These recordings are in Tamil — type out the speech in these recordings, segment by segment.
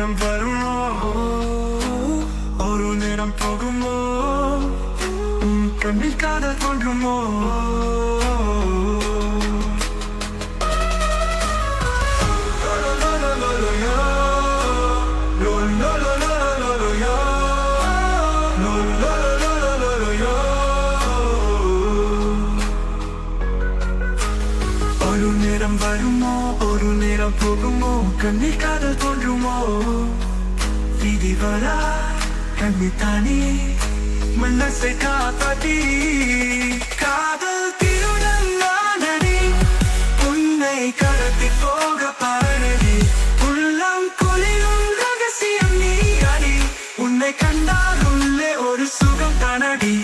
நேரம் வருமோ? ஒரு நேரம் போகுமோ? உன் கண்ணில் காதல் தோன்றுமோ? ஒரு போகுமோ கண்ணில் காதல் தோன்றுமோ விதி வரா கண்ணி கண்ணித்தானே மனசை காப்பாட்டி காதல் திருடன் நானடி உன்னை கடத்தி போக பாரடி உள்ளம் குளிரும் ரகசியம் நீ அடி உன்னை கண்டால் உள்ளே ஒரு சுகம் தானடி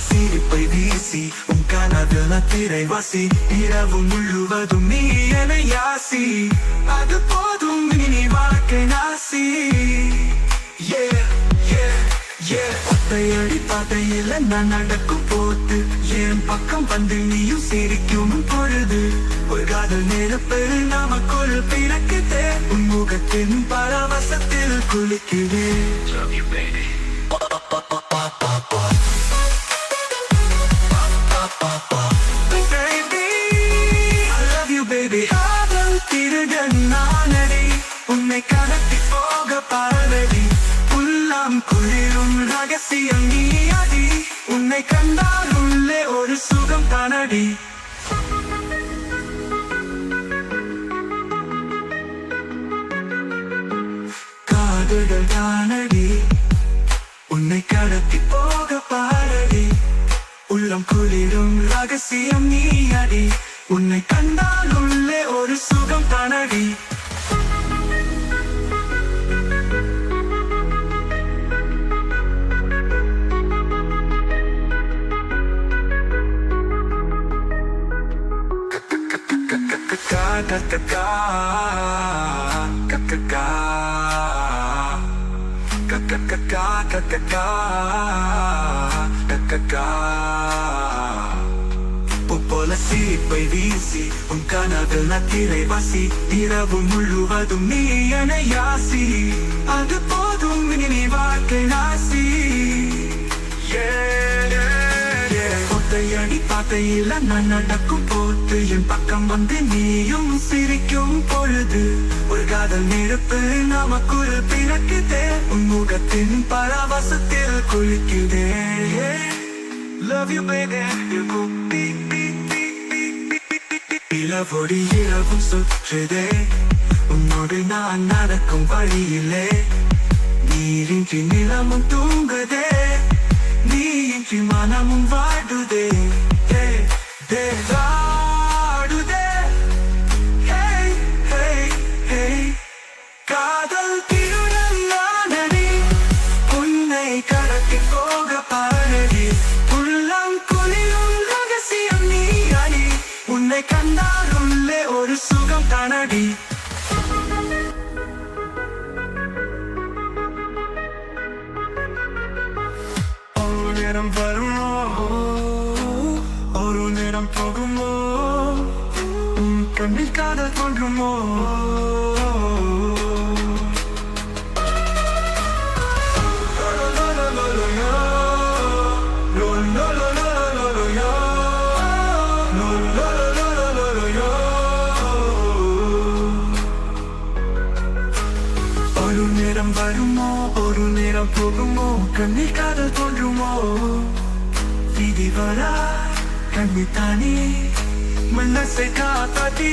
சிரிப்பை வீசி உன் கனவில் திரைவாசி இரவு முழுவதும் நீ என யாசி அது போதும் இனி வாழ்க்கை நாசி. ஒத்தையடி பாதையில நான் நடக்கும் போது என் பக்கம் வந்து நீயும் சிரிக்கும் பொழுது ஒரு காதல் நெருப்பு நமக்குள் பிறக்குதே உன் முகத்தின் பரவசத்தில் குளிக்குதே உன்னை கடத்தி போக பாரடி உள்ளம் குளிரும் ரகசியம் நீ அடி உன்னை கண்டால் உள்ளே ஒரு சுகம் தானடி காதுகள் தானடி உன்னை கடத்தி போ இதயம் நீ அடி உன்னை கண்டால் உள்ளே ஒரு சுகம் தனடி கக்கக்கா கக்கக்கா கக்கக்கா கக்கக்கா கக்கக்கா போல சிரிப்பை வீசி உன் கனவில் நத்திரை வசி இரவு முழுவதும் நீ என யாசி. அது போதும் இனி வாழ்க்கை நாசி. Yeah, பாத்தையில நான் நடக்கும் போத்து என் பக்கம் வந்து நீயும் சிரிக்கும் பொழுது. ஒரு காதல் நெருப்பு நமக்குள் பிறக்குதே. உன் முகத்தின் பரவசத்தில் குளிக்குதே. Love you baby. you go beep beep beep இளவொடி இரவும் சுற்றுதே. உன்னோடு நான் நடக்கும் வழியிலே. நீரின்றி நிலமும் தூங்குதே. நீயின்றி மனமும் வாடுதே. ஹே, நேரம் வருமோ? ஒரு நேரம் போகுமோ? உன் கண்ணில் காதல் தோன்றுமோ? நேரம் வருமோ? ஒரு நேரம் போகுமோ? கண்ணில் காதல் தோன்றுமோ? விதி வரா? கண்ணி தானே மனசை காப்பாத்தி